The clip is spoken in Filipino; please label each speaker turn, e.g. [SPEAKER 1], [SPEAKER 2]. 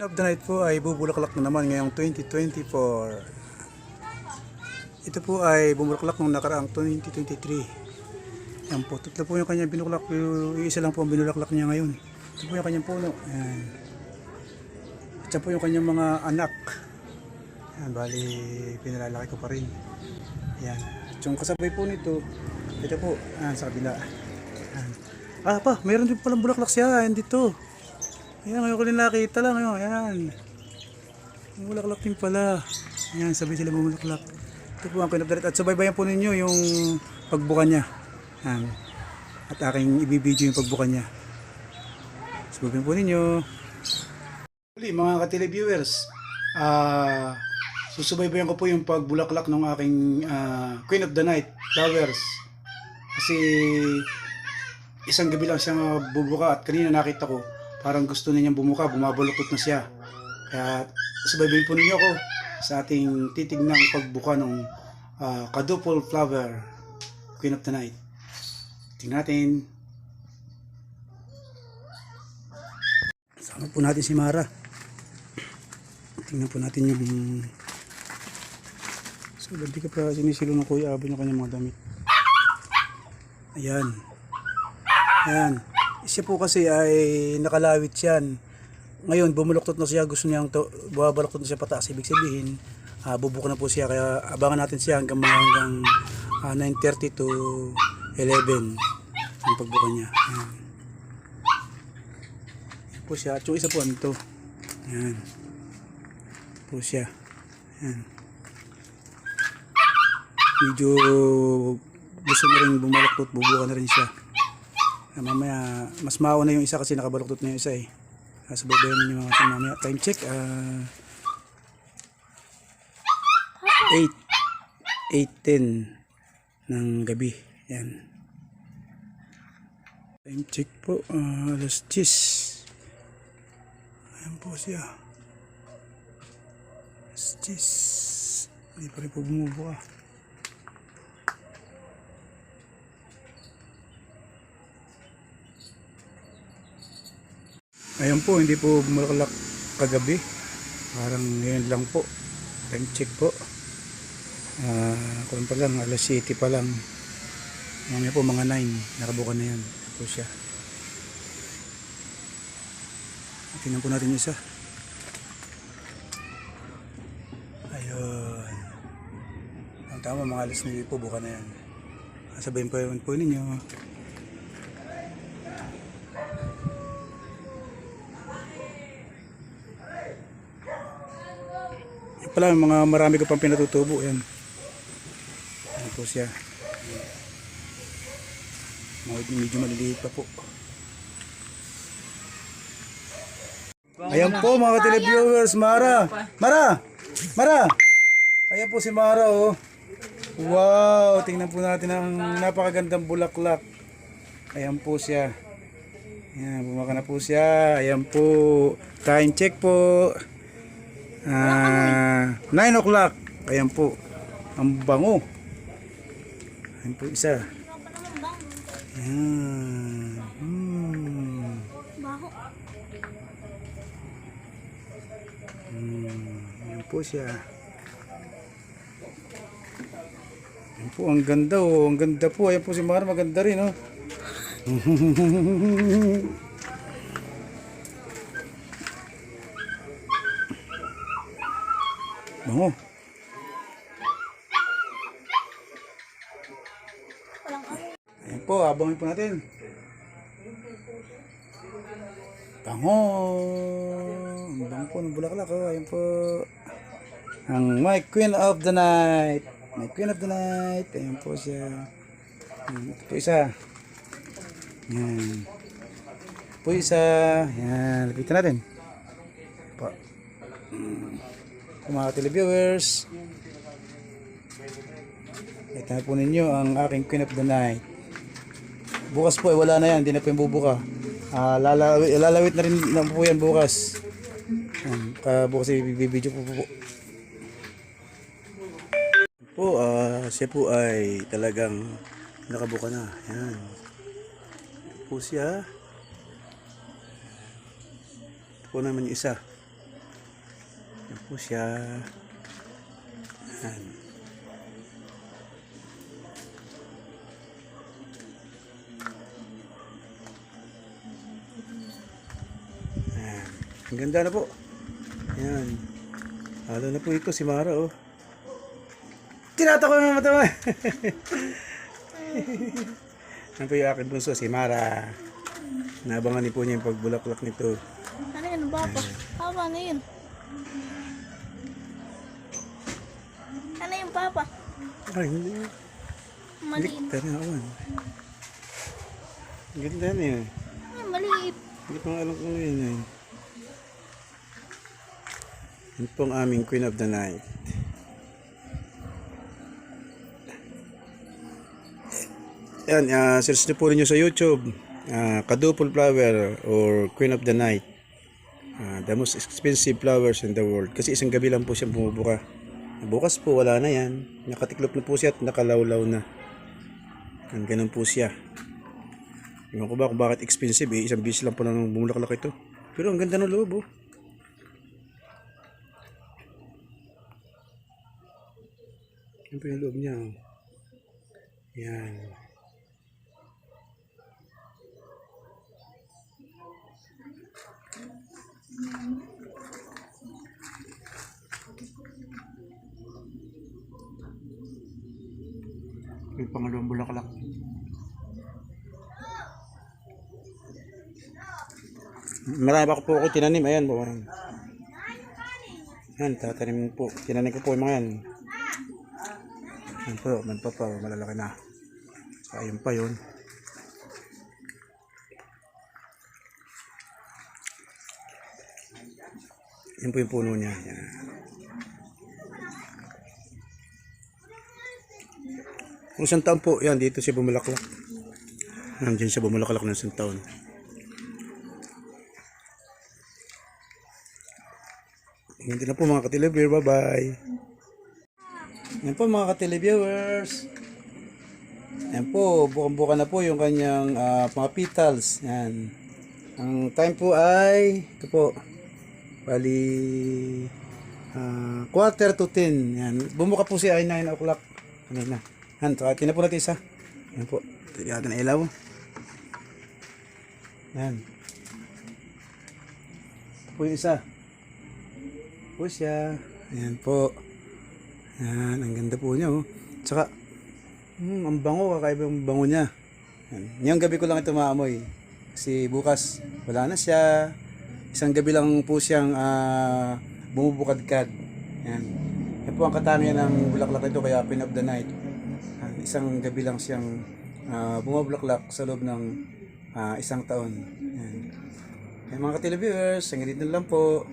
[SPEAKER 1] Queen of the Night po ay bubulaklak na naman ngayong 2024. Ito po ay bumulaklak nung nakaraang 2023. Yan po, tatlo po yung kanyang binuklak. Yung isa lang po ang binulaklak niya ngayon. Ito po yung kanyang puno. Yan. At po yung kanyang mga anak. Yan, bali, pinalalaki ko pa rin. Yan. At yung kasabay po nito, ito po, yan, sa kabila. Yan. Ah pa, meron din palang bulaklak siya. Yan dito. Ayan, ngayon ko din nakita lang. Ayan, ayan. Yung bulaklak din pala. Ayan, sabay sila bumulaklak. Ito po ang kinabdarit. At subaybayan po ninyo yung pagbuka niya. Ayan. At aking ibibidyo yung pagbuka niya. Subaybayan po ninyo. Uli, mga ka-televiewers. Ah... susubaybayan ko po yung pagbulaklak ng aking ah, Queen of the Night flowers. Kasi isang gabi lang siya bubuka at kanina nakita ko parang gusto na niyang bumuka, bumabaluktot na siya. Kaya subaybayin po ninyo ako sa ating titignang pagbuka ng uh, kadupol flower Queen of the Night. Tingnan natin. Sama po natin si Mara. Tingnan po natin yung So, hindi ka pa sinisilo ng Kuya Abo yung kanyang mga damit. Ayan. Ayan. Siya po kasi ay nakalawit yan. Ngayon, bumuluktot na siya. Gusto niyang to, bumabaluktot na siya pataas. Ibig sabihin, ah, bubuka na po siya. Kaya abangan natin siya hanggang mga hanggang ah, 9.30 to 11 ang pagbuka niya. Ayan. Ayan po siya. At yung isa po, ano to? Ayan. Po siya. Ayan. Medyo gusto na rin bumaluktot. Bubuka na rin siya. Ah, mamaya, mas mauna yung isa kasi nakabaluktot na yung isa eh. Uh, Subaybayan ninyo mga mamaya. Time check. ah 8. 8.10 ng gabi. Yan. Time check po. ah, alas 10. Ayan po siya. Alas 10. Hindi pa rin po bumubuka. Ayan po, hindi po bumulaklak kagabi. Parang ngayon lang po. Time check po. Ah, kung pa lang, alas 7 pa lang. Mamaya po mga 9, nakabuka na yan. Po siya. Tingnan po natin yung isa. Ayun. Ang tama, mga alas 9 po, buka na yan. Sabayin po yun po ninyo. Pala, mga marami ko pang pinatutubo. Yan. Yan po siya. Medyo maliliit pa po. Ayan po mga televiewers, Mara. Mara! Mara! Ayan po si Mara oh. Wow, tingnan po natin ang napakagandang bulaklak. Ayan po siya. Ayan, bumaka na po siya. Ayan po. Time check po. Ah, 9 o'clock. Ayan po. Ang bango. Ayan po isa. Ayan. Hmm. Hmm. Ayan po siya. Ayan po, ang ganda oh. Ang ganda po. Ayan po si Mara, maganda rin oh. Bango. Ayan po, abangin po natin. Bango. Ang bango po ng bulaklak. Oh. Ayan po. Ang my queen of the night. My queen of the night. Ayan po siya. Ayan, Ito po isa. Yan. Ito po isa. Yan. Lapitan natin. Pa. Ito mga televiewers. Ito na po ninyo ang aking queen of the night. Bukas po, eh, wala na yan. Hindi na po yung bubuka. Ah, lalawit, lalawit na rin na po yan bukas. Yan. Ka, bukas i-video po po. po. Po, ah, siya po ay talagang nakabuka na. Yan. Po siya. Po naman yung isa. Yan po siya. Yan. Yan. Ang ganda na po. Yan. Halo na po ito si Mara oh. Tinata ko yung mata mo. Yan po yung aking bunso si Mara. Nabangan ni po niya yung pagbulaklak nito.
[SPEAKER 2] Ano yun? Papa, ano yun? Ano yun, papa?
[SPEAKER 1] Ay, hindi.
[SPEAKER 2] Maliit.
[SPEAKER 1] Ganda na awan. Ganda na yun.
[SPEAKER 2] Ay, maliit.
[SPEAKER 1] Hindi nga alam kung ano yun eh. Yan po ang aming Queen of the Night. Yan, uh, search niyo po rin sa YouTube. Uh, Kadupol Flower or Queen of the Night. The most expensive flowers in the world. Kasi isang gabi lang po siyang bumubuka. Bukas po, wala na yan. Nakatiklop na po siya at nakalawlaw na. Ang ganun po siya. Ewan ko ba kung bakit expensive eh. Isang bis lang po nang bumulaklak ito. Pero ang ganda ng loob oh. Yan po yung loob niya oh. Yan. May pangalawang bulaklak. Marami pa po ako tinanim. Ayan po. Ayan. Yan, tatanim po. Tinanim ko po yung mga yan. Yan po, man pa pa. Malalaki na. Ayun pa yun. Yan po yung puno niya. Yan. Kung isang taon po, yan, dito siya bumulaklak. Nandiyan siya bumulaklak ng isang taon. Hindi na po mga ka-televiewers. Bye-bye. Yan po mga ka-televiewers. Yan po, bukang-buka na po yung kanyang ah, mga petals. Yan. Ang time po ay, ito po, bali, ah, quarter to 10. Yan. Bumuka po siya ay 9 o'clock. Ano na. Yan, tina po natin isa. Yan po. Tignan natin ilaw. Yan. Ito po yung isa po siya. Ayan po. Ayan, ang ganda po niya oh. Tsaka, hmm, ang bango, kakaiba yung bango niya. Ayan. Ngayong gabi ko lang ito maamoy. Kasi bukas, wala na siya. Isang gabi lang po siyang ah, bumubukadkad. Ayan. Yan po ang katangian ng bulaklak nito, kaya pin of the night. Ayan, isang gabi lang siyang ah, bumubulaklak sa loob ng ah, isang taon. Ayan. Ayan mga ka-televiewers, hanggang dito lang po.